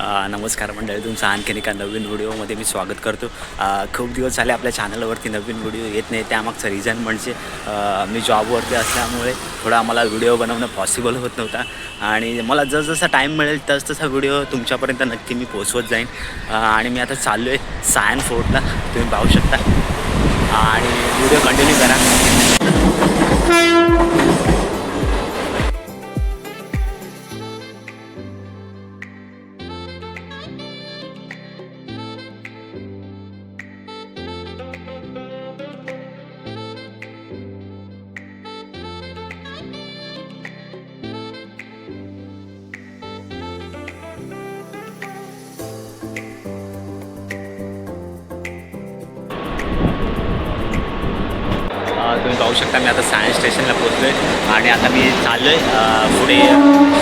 नमस्कार मंडळी तुमचं आणखीन एका नवीन व्हिडिओमध्ये मी स्वागत करतो. खूप दिवस झाले आपल्या चॅनलवरती नवीन व्हिडिओ येत नाही त्यामागचं रिझन म्हणजे मी जॉबवरती असल्यामुळे थोडा आम्हाला व्हिडिओ बनवणं पॉसिबल होत नव्हता. आणि मला जसजसा टाईम मिळेल तस तसा व्हिडिओ तुमच्यापर्यंत नक्की मी पोचवत जाईन. आणि मी आता चाललो आहे सायन फोर्टला तुम्ही पाहू शकता. आणि व्हिडिओ कंटिन्यू करा. तुम्ही पाहू शकता मी आता सायन्स स्टेशनला पोचलो आहे आणि आता मी चाललो आहे पुढे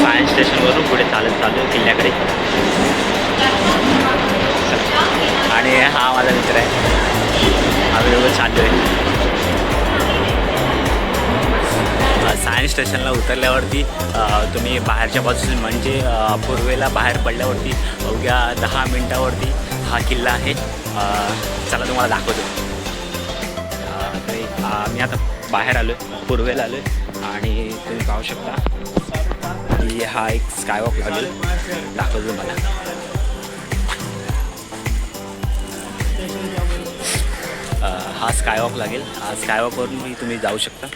सायन्स स्टेशनवरून पुढे चालत चाललो आहे किल्ल्याकडे. आणि हा माझा मित्र आहे. आम्ही दोघं चाललो आहे सायन्स स्टेशनला उतरल्यावरती तुम्ही बाहेरच्या बाजूला म्हणजे पूर्वेला बाहेर पडल्यावरती अवघ्या दहा मिनटावरती हा किल्ला आहे. चला तुम्हाला दाखवतो. मी आता बाहेर आलो आहे पूर्वेला आलो आहे आणि तुम्ही पाहू शकता की हा एक स्कायवॉक लागेल दाखवतो मला हा स्कायवॉक लागेल. हा स्कायवॉकवरून तुम्ही जाऊ शकता.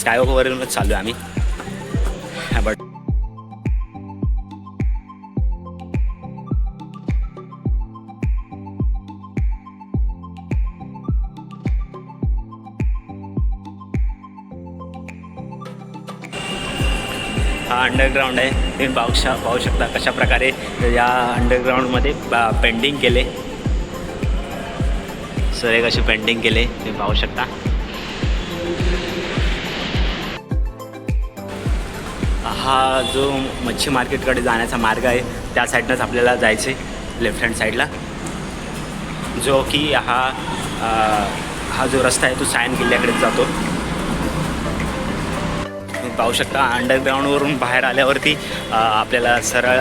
स्कायवॉकवरूनच चालू आहे आम्ही. अंडरग्राऊंड आहे. तुम्ही पाहू शा पाहू शकता कशा प्रकारे या अंडरग्राऊंडमध्ये पेंटिंग केले. सर एक अशी पेंटिंग केले. तुम्ही पाहू शकता. हा जो मच्छी मार्केटकडे जाण्याचा मार्ग आहे त्या साईडनंच आपल्याला जायचं आहे लेफ्ट हँड साईडला जो की हा हा जो रस्ता आहे तो सायन किल्ल्याकडे जातो. पाहू शकता अंडरग्राऊंडवरून बाहेर आल्यावरती आपल्याला सरळ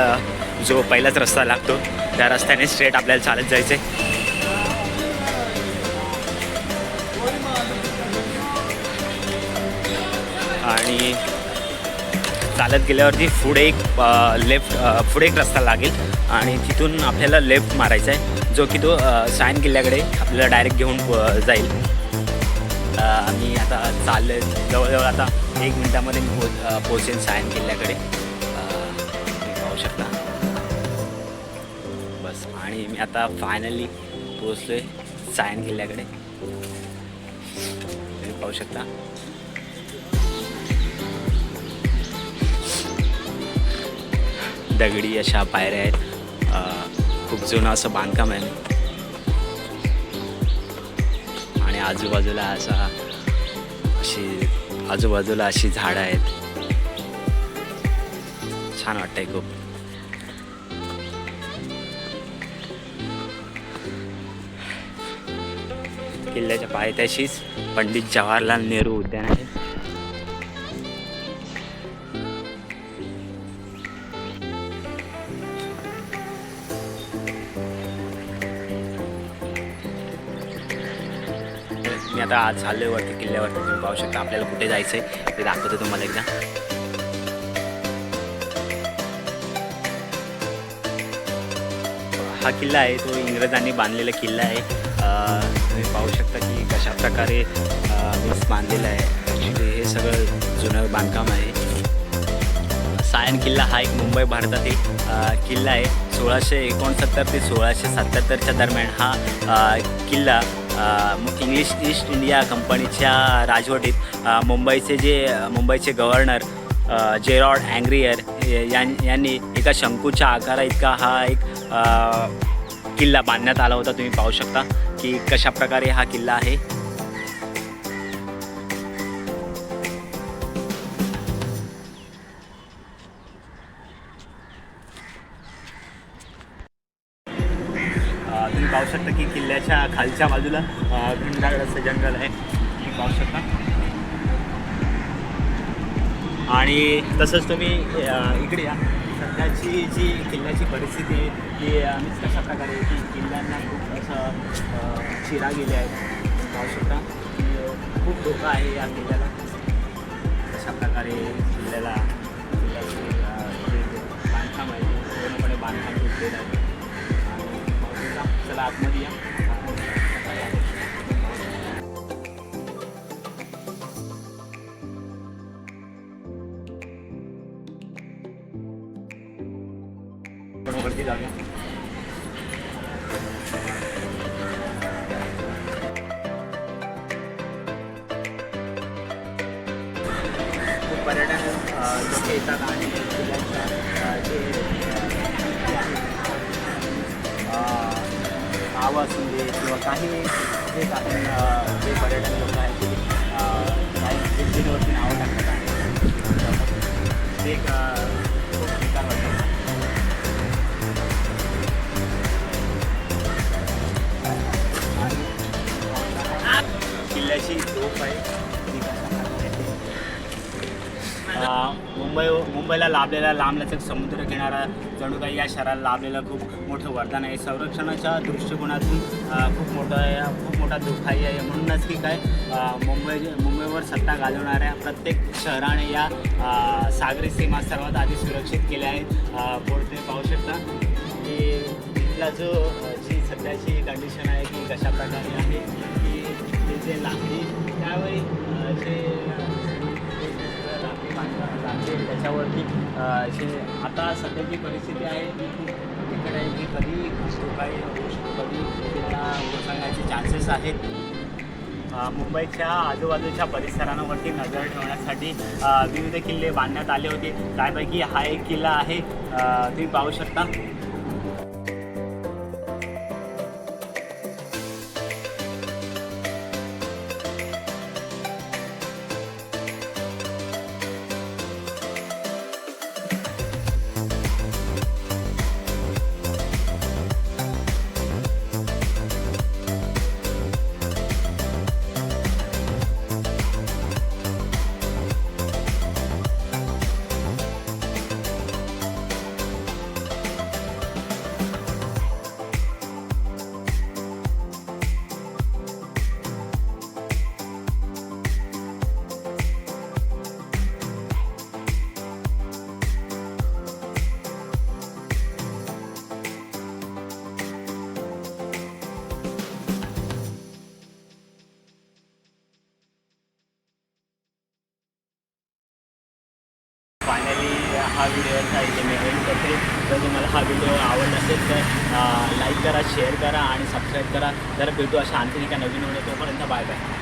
जो पहिलाच रस्ता लागतो त्या रस्त्याने स्ट्रेट आपल्याला चालत जायचं आहे आणि चालत गेल्यावरती पुढे एक लेफ्ट पुढे एक रस्ता लागेल आणि तिथून आपल्याला लेफ्ट मारायचा आहे जो की तो सायन किल्ल्याकडे आपल्याला डायरेक्ट घेऊन जाईल. आम्ही आता चाललो जवळजवळ आता एक मिनटामध्ये मी हो- पोच पोचेन सायन किल्ल्याकडे. तुम्ही पाहू शकता. बस. आणि मी आता फायनली पोचलो आहे सायन किल्ल्याकडे. तुम्ही पाहू शकता. दगडी अशा पायऱ्या आहेत. खूप जुनं असं बांधकाम आहे. आणि आजूबाजूला असा अशी आजूबाजूला अशी झाडं आहेत. छान वाटतंय खूप. किल्ल्याच्या पायथ्याशीच पंडित जवाहरलाल नेहरू उद्यान आहे. मी आता आज चाललोय वरती किल्ल्यावरती तुम्ही पाहू शकता आपल्याला कुठे जायचं आहे ते दाखवतो तुम्हाला एकदा. हा किल्ला आहे तो इंग्रजांनी बांधलेला किल्ला आहे. तुम्ही पाहू शकता की कशा प्रकारे बांधलेला आहे. ॲक्च्युली हे सगळं जुनं बांधकाम आहे. सायन किल्ला हा एक मुंबई भारतातील किल्ला आहे. सोळाशे एकोणसत्तर ते सोळाशे सत्याहत्तरच्या दरम्यान हा किल्ला इंग्लिश ईस्ट इंडिया कंपनीच्या राजवटीत मुंबईचे जे मुंबईचे गव्हर्नर जेरॉड अँग्रियर यां यांनी एका शंकूच्या आकारा इतका हा एक किल्ला बांधण्यात आला होता. तुम्ही पाहू शकता की कशा प्रकारे हा किल्ला आहे. पाहू शकता की किल्ल्याच्या खालच्या बाजूला अ, असं जंगल आहे तुम्ही पाहू शकता. आणि तसंच तुम्ही इकडे या. सध्याची जी किल्ल्याची परिस्थिती आहे ती आम्हीच कशा प्रकारे की किल्ल्यांना खूप असं चिरा गेले आहेत. पाहू शकता. की खूप धोका आहे या किल्ल्याला. कशा प्रकारे किल्ल्याला किल्ल्याची बांधकाम आहे पूर्णपणे बांधकाम घेतलेलं आहे. चला आतमध्ये या. पर्यटन लोक येतात आणि जे नावं असू दे किंवा काही जे आपण जे पर्यटन लोक आहेत ते काही बिल्डिंगवरती नावं टाकतात. आणि ते मुंबई मुंबईला लाभलेला लांबलचक समुद्र किनारा जणू काही या शहराला लाभलेलं खूप मोठं वरदान आहे. संरक्षणाच्या दृष्टिकोनातून खूप मोठं खूप मोठा दुःखाई आहे. म्हणूनच की काय मुंबई मुंबईवर सत्ता घालवणाऱ्या प्रत्येक शहराने या सागरी सीमा सर्वात आधी सुरक्षित केल्या आहेत. पुढे तुम्ही पाहू शकता की तिथला जो जी सध्याची कंडिशन आहे की कशा प्रकारे आहे की ते जे लाकडी त्यावेळी जे लाकडी त्याच्यावरती जे आता सध्याची परिस्थिती आहे ती खूप बिकट आहे. की कधी काही कधी त्यांना कोसळण्याचे चान्सेस आहेत. मुंबईच्या आजूबाजूच्या परिसरांवरती नजर ठेवण्यासाठी विविध किल्ले बांधण्यात आले होते. त्यापैकी हा एक किल्ला आहे. तुम्ही पाहू शकता. हा हा व्हिडिओचा इथे मी एंड करते. जर तुम्हाला हा व्हिडिओ आवडला असेल तर लाईक करा शेअर करा आणि सबस्क्राईब करा. जर भेटू अशा आणखी एका नवीन व्हिडिओ तोपर्यंत बाय बाय